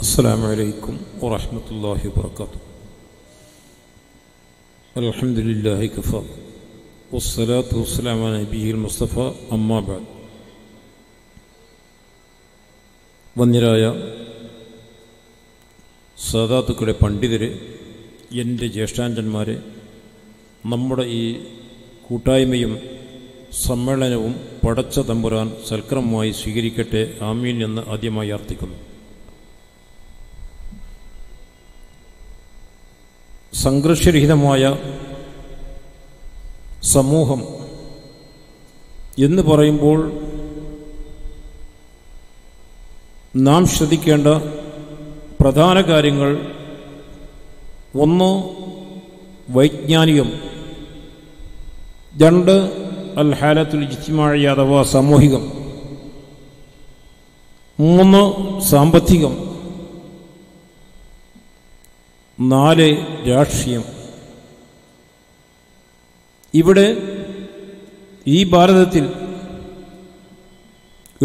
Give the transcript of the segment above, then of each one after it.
السلام عليكم ورحمة الله وبركاته الحمد لله كفى والصلاة والسلام على نبيه المصطفى أما بعد വന്യരായ സാധാത്തുക്കളെ പണ്ഡിതരെ എൻ്റെ ജ്യേഷ്ഠാഞ്ചന്മാരെ നമ്മുടെ ഈ കൂട്ടായ്മയും സമ്മേളനവും പടച്ച തമ്പുരാൻ സൽക്രമമായി സ്വീകരിക്കട്ടെ ആമീൻ എന്ന് ആദ്യമായി അർത്ഥിക്കുന്നു സംഘർഷരഹിതമായ സമൂഹം എന്ന് പറയുമ്പോൾ നാം ശ്രദ്ധിക്കേണ്ട പ്രധാന കാര്യങ്ങൾ ഒന്ന് വൈജ്ഞാനികം രണ്ട് അൽ ഹാലത്തുൽ ഇജ്തിമാഴി അഥവാ സാമൂഹികം മൂന്ന് സാമ്പത്തികം. നാല് രാഷ്ട്രീയം. ഇവിടെ ഈ ഭാരതത്തിൽ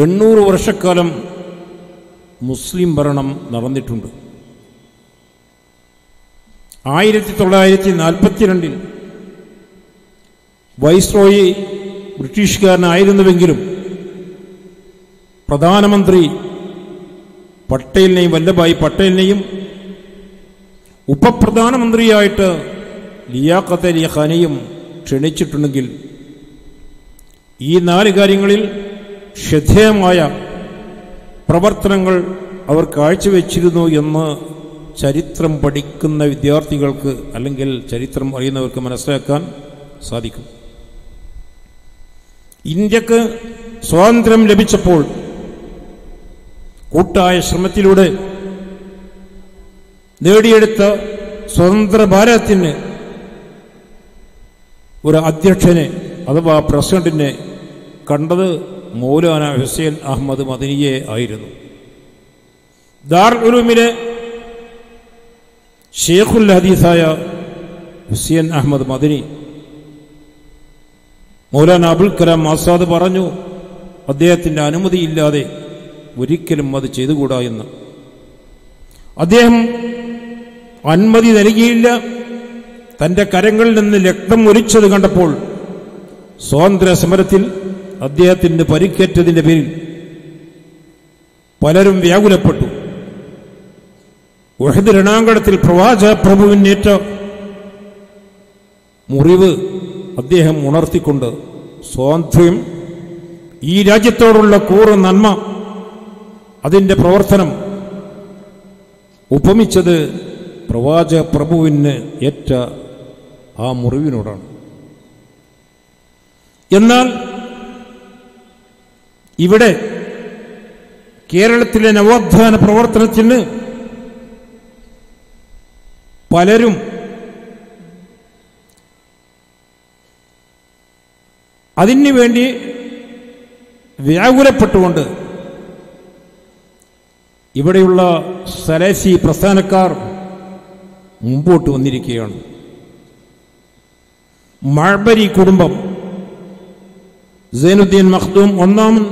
എണ്ണൂറ് വർഷക്കാലം മുസ്ലിം ഭരണം നടന്നിട്ടുണ്ട്. ആയിരത്തി തൊള്ളായിരത്തി നാൽപ്പത്തിരണ്ടിൽ വൈസ്രോയി ബ്രിട്ടീഷുകാരനായിരുന്നുവെങ്കിലും പ്രധാനമന്ത്രി പട്ടേലിനെയും വല്ലഭായി പട്ടേലിനെയും ഉപപ്രധാനമന്ത്രിയായിട്ട് ലിയാഖത്ത് അലി ക്ഷണിച്ചിട്ടുണ്ടെങ്കിൽ ഈ നാല് കാര്യങ്ങളിൽ ശ്രദ്ധേയമായ പ്രവർത്തനങ്ങൾ അവർ കാഴ്ചവെച്ചിരുന്നു എന്ന് ചരിത്രം പഠിക്കുന്ന വിദ്യാർത്ഥികൾക്ക് അല്ലെങ്കിൽ ചരിത്രം അറിയുന്നവർക്ക് മനസ്സിലാക്കാൻ സാധിക്കും. ഇന്ത്യയ്ക്ക് സ്വാതന്ത്ര്യം ലഭിച്ചപ്പോൾ കൂട്ടായ ശ്രമത്തിലൂടെ നേടിയെടുത്ത സ്വതന്ത്ര ഭാരതത്തിന് ഒരു അധ്യക്ഷനെ അഥവാ പ്രസിഡന്റിനെ കണ്ടത് മൗലാന ഹുസൈൻ അഹമ്മദ് മദനിയെ ആയിരുന്നു. ദാർ ഉലൂമിലെ ഷേഖുൽ ഹദീസായ ഹുസൈൻ അഹമ്മദ് മദനി മൗലാന അബുൽ കലാം ആസാദ് പറഞ്ഞു അദ്ദേഹത്തിന്റെ അനുമതിയില്ലാതെ ഒരിക്കലും അത് ചെയ്തുകൂടാ എന്ന്. അദ്ദേഹം അനുമതി നൽകിയില്ല. തന്റെ കരങ്ങളിൽ നിന്ന് രക്തം ഒലിച്ചത് കണ്ടപ്പോൾ സ്വാതന്ത്ര്യ സമരത്തിൽ അദ്ദേഹത്തിന് പരിക്കേറ്റതിന്റെ പേരിൽ പലരും വ്യാകുലപ്പെട്ടു. ഉഹദ് രണാങ്കണത്തിൽ പ്രവാച പ്രഭുവിനേറ്റ മുറിവ് അദ്ദേഹം ഉണർത്തിക്കൊണ്ട് സ്വാതന്ത്ര്യം ഈ രാജ്യത്തോടുള്ള കൂറ് നന്മ അതിന്റെ പ്രവർത്തനം ഉപമിച്ചത് പ്രവാച പ്രഭുവിന് ഏറ്റ ആ മുറിവിനോടാണ്. എന്നാൽ ഇവിടെ കേരളത്തിലെ നവോത്ഥാന പ്രവർത്തനത്തിന് പലരും അതിനു വേണ്ടി വ്യാകുലപ്പെട്ടുകൊണ്ട് ഇവിടെയുള്ള സലേശി പ്രസ്ഥാനക്കാർ മുമ്പോട്ട് വന്നിരിക്കുകയാണ്. മഴബരി കുടുംബം. സൈനുദ്ദീൻ മഖ്ദൂം ഒന്നാമൻ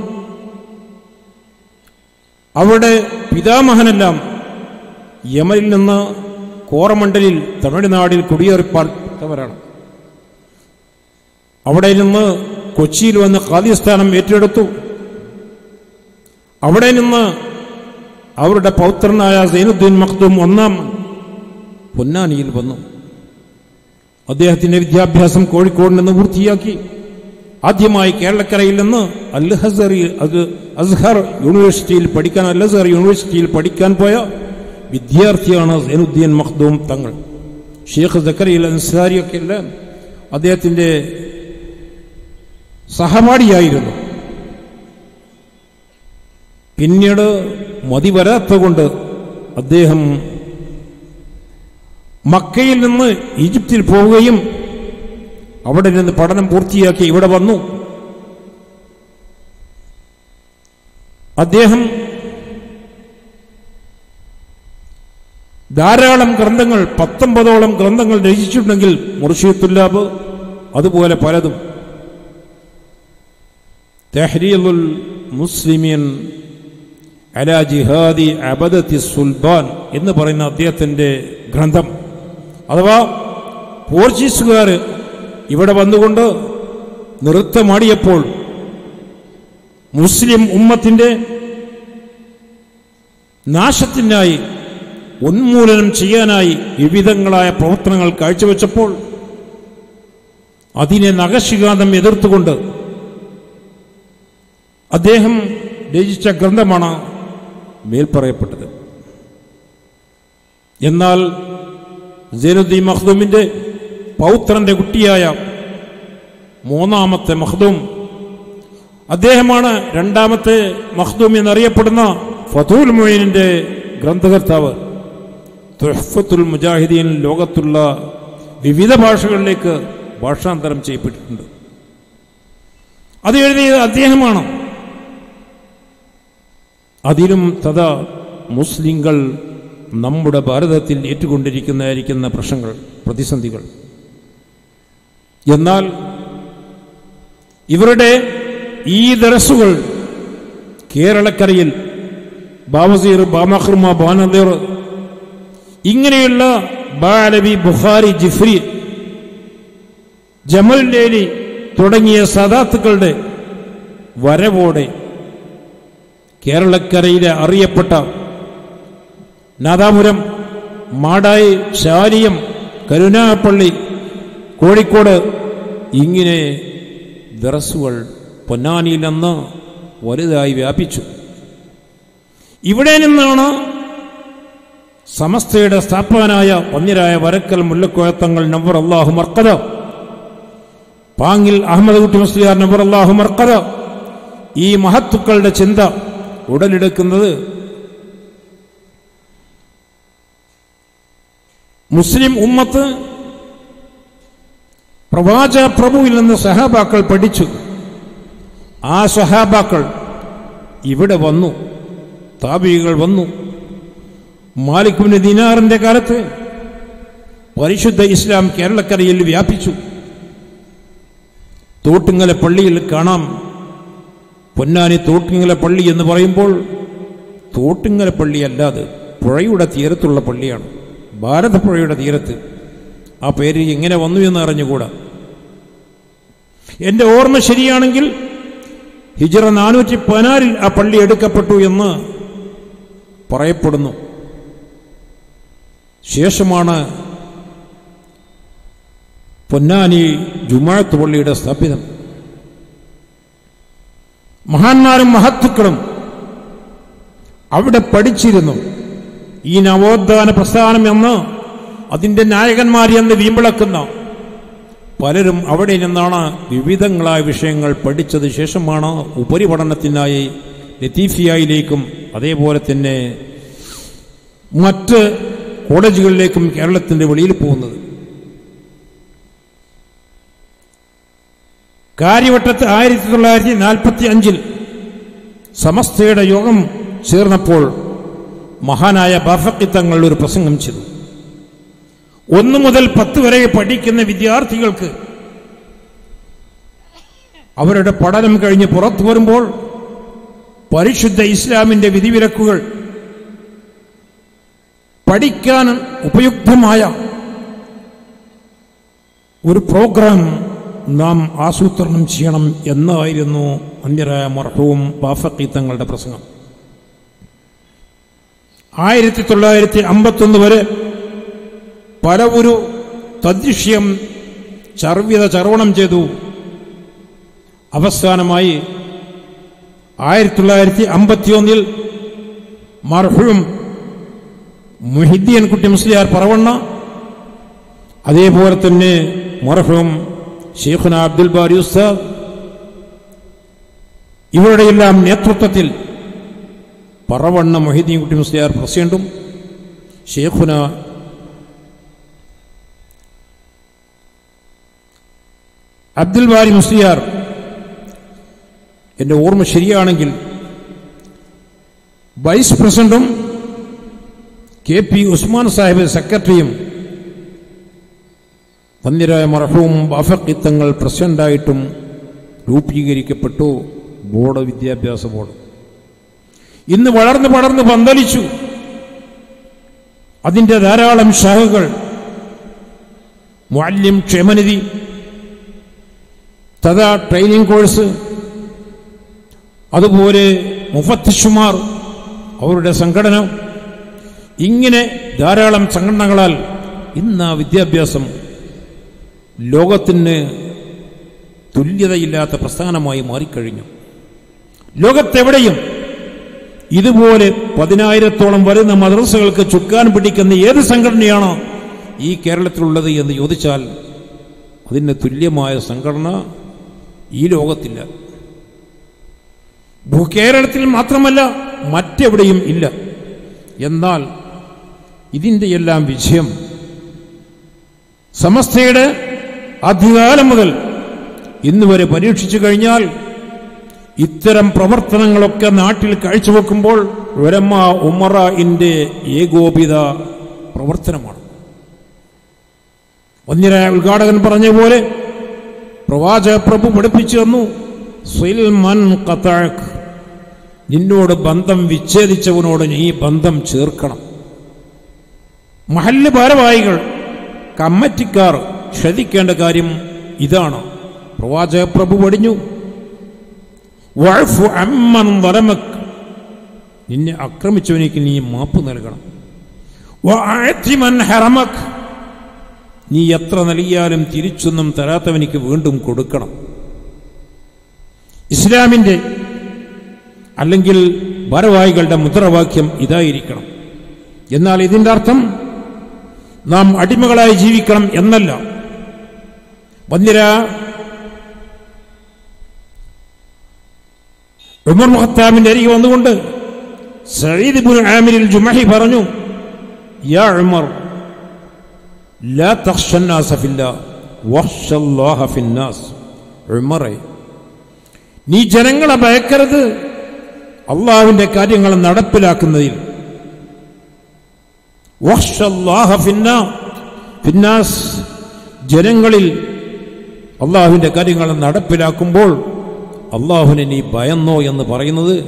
അവരുടെ പിതാമഹനെല്ലാം യമനിൽ നിന്ന് കോറമണ്ഡലിൽ തമിഴ്നാടിൽ കുടിയേറിപ്പാർത്തവരാണ്. അവിടെ നിന്ന് കൊച്ചിയിൽ വന്ന് ഖാദിസ്ഥാനം ഏറ്റെടുത്തു. അവിടെ നിന്ന് അവരുടെ പൗത്രനായ സൈനുദ്ദീൻ മഖ്ദൂം ഒന്നാം. പൊന്നാനിയിൽ വന്നു. അദ്ദേഹത്തിന്റെ വിദ്യാഭ്യാസം കോഴിക്കോട് നിന്ന് പൂർത്തിയാക്കി ആദ്യമായി കേരളക്കരയിൽ നിന്ന് അൽ അത് അസ്ഹർ യൂണിവേഴ്സിറ്റിയിൽ പഠിക്കാൻ അൽ അസ്ഹർ യൂണിവേഴ്സിറ്റിയിൽ പഠിക്കാൻ പോയ വിദ്യാർത്ഥിയാണ് സൈനുദ്ദീൻ മഖ്ദൂം തങ്ങൾ. ഷെയ്ഖ് സക്കറിയിൽ അൻസാരിയൊക്കെ അല്ല അദ്ദേഹത്തിന്റെ സഹപാഠിയായിരുന്നു. പിന്നീട് മതി വരാത്തതുകൊണ്ട് അദ്ദേഹം മക്കയിൽ നിന്ന് ഈജിപ്തിൽ പോവുകയും അവിടെ നിന്ന് പഠനം പൂർത്തിയാക്കി ഇവിടെ വന്നു. അദ്ദേഹം ധാരാളം ഗ്രന്ഥങ്ങൾ പത്തൊമ്പതോളം ഗ്രന്ഥങ്ങൾ രചിച്ചിട്ടുണ്ടെങ്കിൽ മുർഷിയത്തുല്ലാബ് അതുപോലെ പലതും. തെഹ്രീലുൽ മുസ്ലിമിയൻ അല ജിഹാദി അബദത്തി സുൽബാൻ എന്ന് പറയുന്ന അദ്ദേഹത്തിന്റെ ഗ്രന്ഥം. അഥവാ പോർച്ചുഗീസുകാർ ഇവിടെ വന്നുകൊണ്ട് നൃത്തമാടിയപ്പോൾ മുസ്ലിം ഉമ്മത്തിന്റെ നാശത്തിനായി ഉന്മൂലനം ചെയ്യാനായി വിവിധങ്ങളായ പ്രവർത്തനങ്ങൾ കാഴ്ചവെച്ചപ്പോൾ അതിനെ നഖശികാന്തം എതിർത്തുകൊണ്ട് അദ്ദേഹം രചിച്ച ഗ്രന്ഥമാണ് മേൽപ്പറയപ്പെട്ടത്. എന്നാൽ ജൈനുദ്ദീൻ മഹ്ദൂമിന്റെ പൗത്രന്റെ കുട്ടിയായ മൂന്നാമത്തെ മഹ്ദൂം അദ്ദേഹമാണ് രണ്ടാമത്തെ മഹ്ദൂം എന്നറിയപ്പെടുന്ന ഫതൂൽ മൊയ്നിന്റെ ഗ്രന്ഥകർത്താവ്. തുഹഫത്തുൽ മുജാഹിദീൻ ലോകത്തുള്ള വിവിധ ഭാഷകളിലേക്ക് ഭാഷാന്തരം ചെയ്യപ്പെട്ടിട്ടുണ്ട്. അത് എഴുതിയത് അദ്ദേഹമാണ്. അതിലും തഥാ മുസ്ലിങ്ങൾ നമ്മുടെ ഭാരതത്തിൽ ഏറ്റുകൊണ്ടിരിക്കുന്നതായിരിക്കുന്ന പ്രശ്നങ്ങൾ പ്രതിസന്ധികൾ. എന്നാൽ ഇവരുടെ ഈ ദറസുകൾ കേരളക്കരയിൽ ബാബസീർ ബാമഹർമ ബാനദേർ ഇങ്ങനെയുള്ള ബാലവി ബുഖാരി ജിഫ്രി ജമൽ ലേലി തുടങ്ങിയ സദാത്തുക്കളുടെ വരവോടെ കേരളക്കരയിലെ അറിയപ്പെട്ട നാദാപുരം മാടായി ശാലിയം കരുനാഗപ്പള്ളി കോഴിക്കോട് ഇങ്ങനെ ദറസുകൾ പൊന്നാനിയിൽ നിന്ന് വലുതായി വ്യാപിച്ചു. ഇവിടെ നിന്നാണ് സമസ്തയുടെ സ്ഥാപകനായ പന്നിരായ വരക്കൽ മുല്ലക്കോയത്തങ്ങൾ നവർ അള്ളാഹു മർക്കത പാങ്ങിൽ അഹമ്മദ് കുട്ടി മുസ്ലിയാർ നവർ അള്ളാഹു മർക്കത ഈ മഹത്തുക്കളുടെ ചിന്ത ഉടലെടുക്കുന്നത് മുസ്ലിം ഉമ്മത്ത് പ്രവാച പ്രഭുവിൽ നിന്ന് സഹാബാക്കൾ പഠിച്ചു. ആ സഹാബാക്കൾ ഇവിടെ വന്നു. താപികൾ വന്നു. മാലിക്കുബിന് ദിനാറിന്റെ കാലത്ത് പരിശുദ്ധ ഇസ്ലാം കേരളക്കരയിൽ വ്യാപിച്ചു. തോട്ടുങ്ങല പള്ളിയിൽ കാണാം. പൊന്നാനി തോട്ടുങ്ങല പള്ളി എന്ന് പറയുമ്പോൾ തോട്ടുങ്ങല പള്ളിയല്ലാതെ പുഴയുടെ തീരത്തുള്ള പള്ളിയാണ്. ഭാരതപ്പുഴയുടെ തീരത്ത്. ആ പേര് എങ്ങനെ വന്നു എന്ന് അറിഞ്ഞുകൂടാ. എന്റെ ഓർമ്മ ശരിയാണെങ്കിൽ ഹിജറ നാനൂറ്റി പതിനാറിൽ ആ പള്ളി എടുക്കപ്പെട്ടു എന്ന് പറയപ്പെടുന്നു. ശേഷമാണ് പൊന്നാനി ജുമാഴത്ത് പള്ളിയുടെ സ്ഥാപിതം. മഹാന്മാരും മഹത്തുക്കളും അവിടെ പഠിച്ചിരുന്നു. ഈ നവോത്ഥാന പ്രസ്ഥാനം എന്ന് അതിന്റെ നായകന്മാർ എന്ന് വീമ്പിളക്കുന്ന പലരും അവിടെ നിന്നാണ് വിവിധങ്ങളായ വിഷയങ്ങൾ പഠിച്ചത് ശേഷമാണ് ഉപരിപഠനത്തിനായി ലത്തീഫിയയിലേക്കും അതേപോലെ തന്നെ മറ്റ് കോളേജുകളിലേക്കും കേരളത്തിന്റെ വെളിയിൽ പോകുന്നത്. കാര്യവട്ടത്ത് ആയിരത്തി തൊള്ളായിരത്തി നാൽപ്പത്തി അഞ്ചിൽ സമസ്തയുടെ യോഗം ചേർന്നപ്പോൾ മഹാനായ ബാഫക്കി തങ്ങൾ ഒരു പ്രസംഗം ചെയ്തു. ഒന്നു മുതൽ പത്ത് വരെ പഠിക്കുന്ന വിദ്യാർത്ഥികൾക്ക് അവരുടെ പഠനം കഴിഞ്ഞ് പുറത്തു വരുമ്പോൾ പരിശുദ്ധ ഇസ്ലാമിന്റെ വിധിവിലക്കുകൾ പഠിക്കാൻ ഉപയുക്തമായ ഒരു പ്രോഗ്രാം നാം ആസൂത്രണം ചെയ്യണം എന്നായിരുന്നു അന്യരായ മർഹവും ബാഫക്കി തങ്ങളുടെ പ്രസംഗം. ആയിരത്തി തൊള്ളായിരത്തി അമ്പത്തൊന്ന് വരെ പല ഒരു തദ്ദിഷ്യം ചർവ്യത ചർവണം ചെയ്തു. അവസാനമായി ആയിരത്തി തൊള്ളായിരത്തി അമ്പത്തിയൊന്നിൽ മർഹും മുഹിദ്ദീൻ കുട്ടി മുസ്ലിയാർ പറവണ്ണ അതേപോലെ തന്നെ മർഹും ഷെയ്ഖുന അബ്ദുൽ ബാരി ഉസ്താദ് ഇവരുടെയെല്ലാം നേതൃത്വത്തിൽ പറവണ്ണ മൊഹീദ്ദീൻ കുട്ടി മുസ്ലിയാർ പ്രസിഡന്റും ഷെയ്ഖുന അബ്ദുൽ ബാരി മുസ്ലിയാർ എന്റെ ഓർമ്മ ശരിയാണെങ്കിൽ വൈസ് പ്രസിഡന്റും കെ പി ഉസ്മാൻ സാഹിബ് സെക്രട്ടറിയും പന്നിരായ മർഹവും ബാഫക്കിത്തങ്ങൾ പ്രസിഡന്റായിട്ടും രൂപീകരിക്കപ്പെട്ടു ബോർഡ് വിദ്യാഭ്യാസ ബോർഡ്. ഇന്ന് വളർന്ന് പടർന്ന് പന്തലിച്ചു. അതിന്റെ ധാരാളം ശാഖകൾ. മുഅല്ലിം ക്ഷേമനിധി. തഥാ ട്രെയിനിങ് കോഴ്സ്. അതുപോലെ മുഫത്തിഷുമാർ അവരുടെ സംഘടന. ഇങ്ങനെ ധാരാളം സംഘടനകളാൽ ഇന്ന് ആ വിദ്യാഭ്യാസം ലോകത്തിന് തുല്യതയില്ലാത്ത പ്രസ്ഥാനമായി മാറിക്കഴിഞ്ഞു. ലോകത്തെവിടെയും ഇതുപോലെ പതിനായിരത്തോളം വരുന്ന മദ്രസകൾക്ക് ചുക്കാൻ പിടിക്കുന്ന ഏത് സംഘടനയാണോ ഈ കേരളത്തിലുള്ളത് എന്ന് ചോദിച്ചാൽ അതിന് തുല്യമായ സംഘടന ഈ ലോകത്തില്ല. ഭൂകേരളത്തിൽ മാത്രമല്ല മറ്റെവിടെയും ഇല്ല. എന്നാൽ ഇതിന്റെ എല്ലാം വിജയം സമസ്തയുടെ അധികാലം മുതൽ ഇന്നുവരെ പരീക്ഷിച്ചു കഴിഞ്ഞാൽ ഇത്തരം പ്രവർത്തനങ്ങളൊക്കെ നാട്ടിൽ കാഴ്ചവെക്കുമ്പോൾ ഉരമ്മ ഉമറ ഇന്റെ ഏകോപിത പ്രവർത്തനമാണ്. വന്യരായ ഉദ്ഘാടകൻ പറഞ്ഞ പോലെ പ്രവാചക പ്രഭു പഠിപ്പിച്ചു തന്നു "സിൽ മൻ ഖതഅക്." നിന്നോട് ബന്ധം വിച്ഛേദിച്ചവനോട് നീ ബന്ധം ചേർക്കണം. മഹല്ല് ഭാരവാഹികൾ കമ്മറ്റിക്കാർ ശ്രദ്ധിക്കേണ്ട കാര്യം ഇതാണ്. പ്രവാചക പ്രഭു പടിഞ്ഞു വഅഫു അമ്മൻ വലമക്. നിന്നെ ആക്രമിച്ചവനേക്ക് നീ മാപ്പ് നൽകണം. ഹറമക്. നീ എത്ര നൽകിയാലും തിരിച്ചൊന്നും തരാത്തവനിക്ക് വീണ്ടും കൊടുക്കണം. ഇസ്ലാമിന്റെ അല്ലെങ്കിൽ ഭാരവാഹികളുടെ മുദ്രാവാക്യം ഇതായിരിക്കണം. എന്നാൽ ഇതിന്റെ അർത്ഥം നാം അടിമകളായി ജീവിക്കണം എന്നല്ല. വന്യര ഉമർ മുഹത്താമിന്റെ അരികെ വന്നുകൊണ്ട് സയ്യിദ് ഇബ്നു ആമിരിൽ ജുമഹി പറഞ്ഞു യാ ഉമർ ലാ തഖ്ഷന്നാസ ഫില്ലാ വഖ്ഷല്ലാഹ ഫിന്നാസ്. ഉമറെ നീ ജനങ്ങളെ ഭയക്കരുത്. അള്ളാഹുവിന്റെ കാര്യങ്ങൾ നടപ്പിലാക്കുന്നതിൽ. ഫിന്നാസ് ജനങ്ങളിൽ അള്ളാഹുവിന്റെ കാര്യങ്ങൾ നടപ്പിലാക്കുമ്പോൾ അള്ളാഹുവിനെ നീ ഭയന്നോ എന്ന് പറയുന്നത്?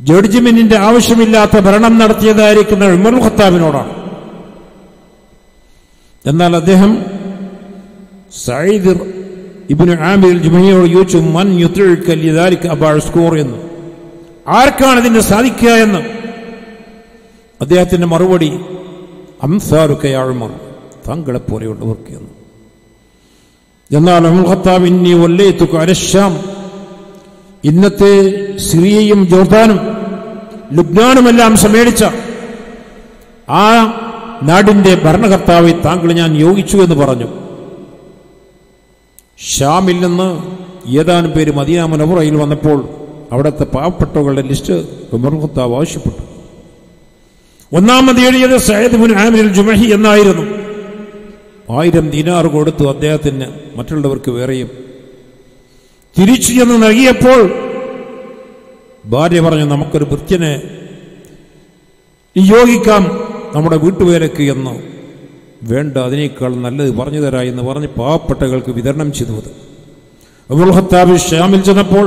ജഡ്ജ്മെന്റിന്റെ ആവശ്യമില്ലാത്ത ഭരണം നടത്തിയതായിരിക്കുന്ന ഉമർ ഖത്താബിനോടാണ്. എന്നാൽ അദ്ദേഹം സയ്യിദ് ഇബിന് ആമിർ ജുമഹിയോട് ചോദിച്ചു മൻ യുത്ഇക ലിദാലിക സ്കോർ എന്ന്. ആർക്കാണ് ഇതിന് സാധിക്കുക എന്ന്? അദ്ദേഹത്തിന്റെ മറുപടി അംസാറുക്കയാഴുമർ താങ്കളെ പോലെയുള്ളവർക്ക് എന്ന്. എന്നാൽ അമുൽ ഖത്താബ് ഇന്നി വല്ലയത്തുക അരശ്യാം ഇന്നത്തെ സിറിയയും ജോർദാനും ലുബ്നാനുമെല്ലാം സമ്മേളിച്ച ആ നാടിന്റെ ഭരണകർത്താവെ താങ്കൾ ഞാൻ യോഗിച്ചു എന്ന് പറഞ്ഞു. ഷാമിൽ നിന്ന് ഏതാനും പേര് മദീന വന്നപ്പോൾ അവിടുത്തെ പാവപ്പെട്ടവുകളുടെ ലിസ്റ്റ് ഉമർ ഖത്താബ് ആവശ്യപ്പെട്ടു. ഒന്നാമത് എഴുതിയത് സയ്യിദ് മുൻ ആമിർ ജുമഹി എന്നായിരുന്നു. ആയിരം ദിനാർ കൊടുത്തു അദ്ദേഹത്തിന് മറ്റുള്ളവർക്ക് വേറെയും. തിരിച്ചു ചെന്ന് നൽകിയപ്പോൾ ഭാര്യ പറഞ്ഞു നമുക്കൊരു ഭൃത്യനെ നിയോഗിക്കാം നമ്മുടെ വീട്ടുവേലക്ക് എന്ന്. വേണ്ട അതിനേക്കാൾ നല്ലത് പറഞ്ഞു തരാ എന്ന് പറഞ്ഞ് പാവപ്പെട്ടകൾക്ക് വിതരണം ചെയ്തു അത് അബുൽ ഖത്താബ് ഷ്യാമിൽ ചെന്നപ്പോൾ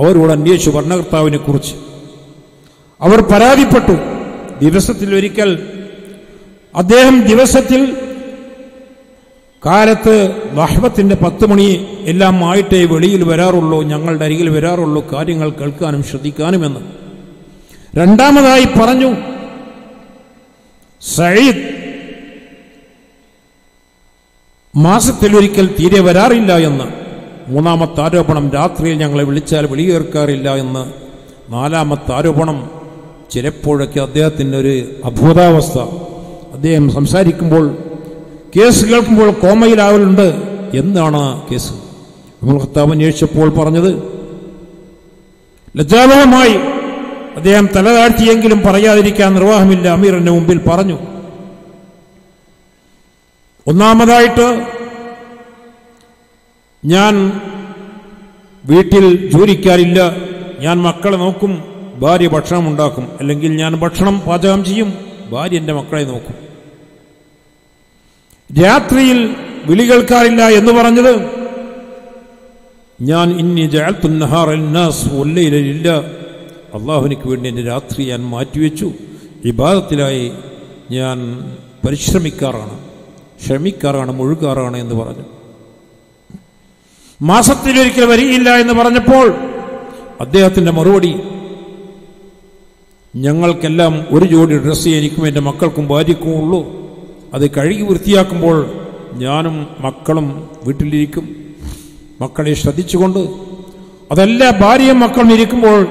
അവരോട് അന്വേഷിച്ചു ഭരണകർത്താവിനെ കുറിച്ച്. അവർ പരാതിപ്പെട്ടു ദിവസത്തിൽ ഒരിക്കൽ അദ്ദേഹം ദിവസത്തിൽ കാലത്ത് വഹ്വത്തിന്റെ പത്ത് മണി എല്ലാം ആയിട്ടേ വെളിയിൽ വരാറുള്ളൂ ഞങ്ങളുടെ അരികിൽ വരാറുള്ളൂ കാര്യങ്ങൾ കേൾക്കാനും ശ്രദ്ധിക്കാനും എന്ന്. രണ്ടാമതായി പറഞ്ഞു സയ്യിദ് മാസത്തിലൊരിക്കൽ തീരെ വരാറില്ല എന്ന്. മൂന്നാമത്തെ ആരോപണം രാത്രിയിൽ ഞങ്ങളെ വിളിച്ചാൽ വെളിയേർക്കാറില്ല എന്ന്. നാലാമത്തെ ആരോപണം ചിലപ്പോഴൊക്കെ അദ്ദേഹത്തിന്റെ ഒരു അഭൂതാവസ്ഥ. അദ്ദേഹം സംസാരിക്കുമ്പോൾ കേസ് കേൾക്കുമ്പോൾ കോമയിലാവലുണ്ട് എന്നാണ് കേസ്. ഖത്താബ് അന്വേഷിച്ചപ്പോൾ പറഞ്ഞത് ലജ്ജാവഹമായി അദ്ദേഹം തലതാഴ്ത്തിയെങ്കിലും പറയാതിരിക്കാൻ നിർവാഹമില്ല അമീറിന്റെ മുമ്പിൽ പറഞ്ഞു. ഒന്നാമതായിട്ട് ഞാൻ വീട്ടിൽ ജോലിക്കാരില്ല ഞാൻ മക്കളെ നോക്കും ഭാര്യ ഭക്ഷണം ഉണ്ടാക്കും അല്ലെങ്കിൽ ഞാൻ ഭക്ഷണം പാചകം ചെയ്യും ഭാര്യ എന്റെ മക്കളെ നോക്കും. രാത്രിയിൽ വിളി കേൾക്കാറില്ല എന്ന് പറഞ്ഞത്? ഞാൻ ഇനി ജാൽത്തുന്നഹാറില്ല അള്ളാഹുവിനക്ക് വേണ്ടി എന്റെ രാത്രി ഞാൻ മാറ്റിവെച്ചു. ഇബാദത്തിലായി ഞാൻ പരിശ്രമിക്കാറാണ്. ശ്രമിക്കാറാണ് മുഴുകാറാണ് എന്ന് പറഞ്ഞു. മാസത്തിലൊരിക്കൽ വരികയില്ല എന്ന് പറഞ്ഞപ്പോൾ അദ്ദേഹത്തിന്റെ മറുപടി ഞങ്ങൾക്കെല്ലാം ഒരു ജോഡി ഡ്രസ്സ് എനിക്കും എന്റെ മക്കൾക്കും ഭാര്യക്കും ഉള്ളൂ അത് കഴുകി വൃത്തിയാക്കുമ്പോൾ ഞാനും മക്കളും വീട്ടിലിരിക്കും. മക്കളെ ശ്രദ്ധിച്ചുകൊണ്ട് അതല്ല ഭാര്യയും മക്കളും ഇരിക്കുമ്പോൾ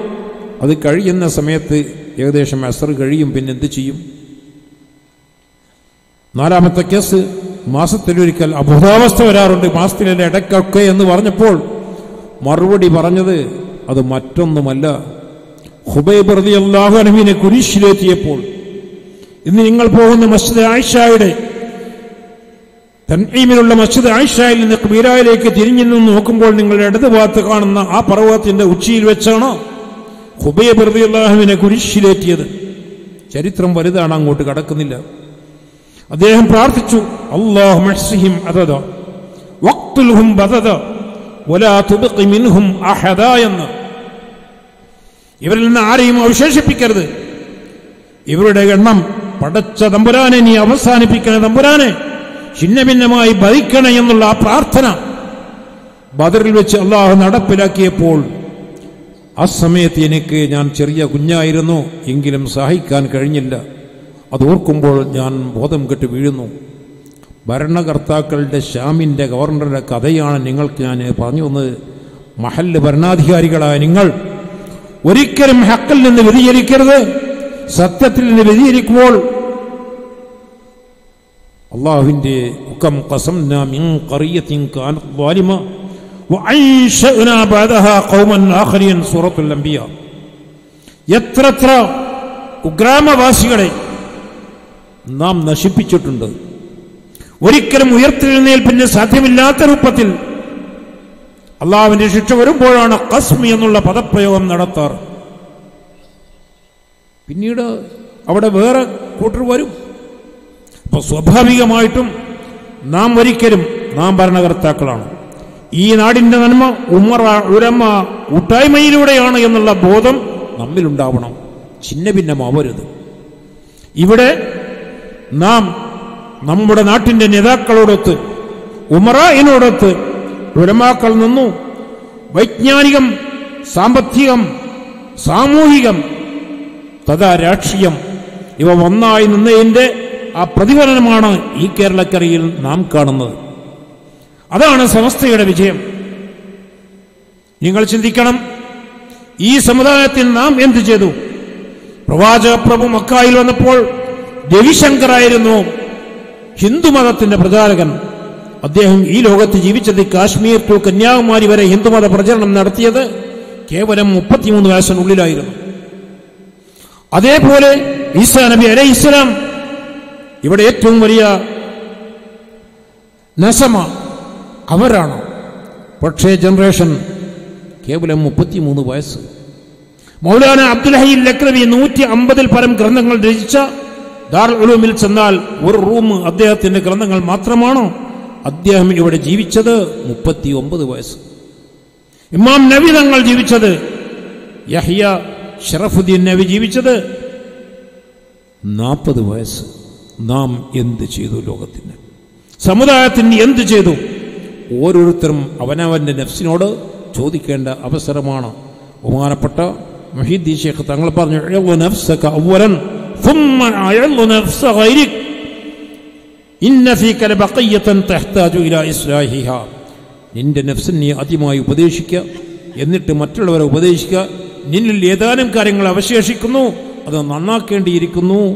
അത് കഴിയുന്ന സമയത്ത് ഏകദേശം അസർ കഴിയും പിന്നെ എന്ത് ചെയ്യും? നാലാമത്തെ കേസ് മാസത്തിലൊരിക്കൽ അബോധാവസ്ഥ വരാറുണ്ട് മാസത്തിലെ ഇടയ്ക്കൊക്കെ എന്ന് പറഞ്ഞപ്പോൾ മറുപടി പറഞ്ഞത് അത് മറ്റൊന്നുമല്ല. ഹുബൈ പ്രതി അള്ളാഹു അനുവിനെ കുരിശിലെത്തിയപ്പോൾ ഇന്ന് നിങ്ങൾ പോകുന്ന മസ്ജിദ് ആയിഷായുടെ തന്നീമിലുള്ള മസ്ജിദ് ആയിഷായിൽ നിന്ന് കുബീരായിലേക്ക് തിരിഞ്ഞു നിന്ന് നോക്കുമ്പോൾ നിങ്ങളുടെ ഇടത് ഭാഗത്ത് കാണുന്ന ആ പർവതത്തിന്റെ ഉച്ചിയിൽ വെച്ചാണോ ഹുബൈ പ്രതിയുള്ളാഹുവിനെ കുരിശിലേറ്റിയത്? ചരിത്രം വലുതാണ് അങ്ങോട്ട് കടക്കുന്നില്ല. അദ്ദേഹം പ്രാർത്ഥിച്ചു അള്ളാഹു അതത മിൻഹും എന്ന്. ഇവരിൽ നിന്ന് ആരെയും അവശേഷിപ്പിക്കരുത്. ഇവരുടെ എണ്ണം പടച്ച തമ്പുരാനെ നീ അവസാനിപ്പിക്കണേ തമ്പുരാനെ. ഛിന്നഭിന്നമായി ഭരിക്കണേ എന്നുള്ള ആ പ്രാർത്ഥന ബദറിൽ വെച്ച് അള്ളാഹു നടപ്പിലാക്കിയപ്പോൾ ആ സമയത്ത് എനിക്ക് ഞാൻ ചെറിയ കുഞ്ഞായിരുന്നു എങ്കിലും സഹായിക്കാൻ കഴിഞ്ഞില്ല. അത് ഓർക്കുമ്പോൾ ഞാൻ ബോധം കെട്ട് വീഴുന്നു. ഭരണകർത്താക്കളുടെ ഷ്യാമിന്റെ ഗവർണറുടെ കഥയാണ് നിങ്ങൾക്ക് ഞാൻ പറഞ്ഞു തന്നത്. മഹല്ല് ഭരണാധികാരികളായ നിങ്ങൾ ഒരിക്കലും ഹക്കിൽ നിന്ന് വ്യതിചരിക്കരുത് സത്യത്തിൽ നിന്ന് വ്യതിചരിക്കുമ്പോൾ ബഅദഹാ ഖൗമൻ കസം സൂറത്തുൽ എത്രത്ര കുഗ്രാമവാസികളെ നാം നശിപ്പിച്ചിട്ടുണ്ട്. ഒരിക്കലും ഉയർത്തെഴുന്നേൽപ്പിന് സാധ്യമില്ലാത്ത രൂപത്തിൽ അള്ളാഹുവിന്റെ ശിക്ഷ വരുമ്പോഴാണ് കസ്മി എന്നുള്ള പദപ്രയോഗം നടത്താറ്. പിന്നീട് അവിടെ വേറെ കൂട്ടർ വരും. അപ്പൊ സ്വാഭാവികമായിട്ടും നാം ഒരിക്കലും നാം ഭരണകർത്താക്കളാണ്. ഈ നാടിന്റെ നന്മ ഉമ്മറ ഉരമ്മ കൂട്ടായ്മയിലൂടെയാണ് എന്നുള്ള ബോധം നമ്മിലുണ്ടാവണം. ചിന്ന ഭിന്നമാവരുത് ഇവിടെ നാം നമ്മുടെ നാട്ടിന്റെ നേതാക്കളോടൊത്ത് ഉമറായിനോടൊത്ത് ഉരമാക്കൾ നിന്നു. വൈജ്ഞാനികം സാമ്പത്തികം സാമൂഹികം തഥാ രാഷ്ട്രീയം ഇവ ഒന്നായി നിന്നതിന്റെ ആ പ്രതിഫലനമാണ് ഈ കേരളക്കരയിൽ നാം കാണുന്നത്. അതാണ് സമസ്തയുടെ വിജയം. നിങ്ങൾ ചിന്തിക്കണം ഈ സമുദായത്തിൽ നാം എന്തു ചെയ്തു? പ്രവാചക പ്രഭു മക്കായിൽ വന്നപ്പോൾ രവിശങ്കറായിരുന്നു ഹിന്ദുമതത്തിന്റെ പ്രചാരകൻ. അദ്ദേഹം ഈ ലോകത്ത് ജീവിച്ചത് കാശ്മീർ ടു കന്യാകുമാരി വരെ ഹിന്ദുമത പ്രചരണം നടത്തിയത് കേവലം മുപ്പത്തിമൂന്ന് വയസ്സിനുള്ളിലായിരുന്നു. അതേപോലെ ഈസാ നബി അലൈഹി ഇസ്ലാം ഇവിടെ ഏറ്റവും വലിയ നശമ അവരാണ്. പക്ഷേ ജനറേഷൻ കേവലം മുപ്പത്തിമൂന്ന് വയസ്സ്. മൗലാന അബ്ദുൽ ഹൈ ലക്നവി നൂറ്റി അമ്പതിൽ പരം ഗ്രന്ഥങ്ങൾ രചിച്ച ദാർ ഉലൂമിൽ ചെന്നാൽ ഒരു റൂം അദ്ദേഹത്തിന്റെ ഗ്രന്ഥങ്ങൾ മാത്രമാണോ? അദ്ദേഹം ഇവിടെ ജീവിച്ചത് മുപ്പത്തി ഒമ്പത് വയസ്സ്. ഇമാം നബി തങ്ങൾ ജീവിച്ചത് യഹിയ ഷറഫുദ്ദീൻ നബി ജീവിച്ചത് നാൽപ്പത് വയസ്സ്. നാം എന്ത് ചെയ്തു ലോകത്തിന്? സമുദായത്തിന് എന്ത് ചെയ്തു? ഓരോരുത്തരും അവനവന്റെ നഫ്സിനോട് ചോദിക്കേണ്ട അവസരമാണ്. ബഹുമാനപ്പെട്ട മഹീദ്ദി ഷേഖ് തങ്ങൾ പറഞ്ഞു "ഇഅ്ളു നഫ്സക അവലൻ നിന്റെ നഫ്സിനെ ആദ്യമായി ഉപദേശിക്കുക എന്നിട്ട് മറ്റുള്ളവരെ ഉപദേശിക്കുക. നിന്നിൽ ഏതാനും കാര്യങ്ങൾ അവശേഷിക്കുന്നു അത് നന്നാക്കേണ്ടിയിരിക്കുന്നു.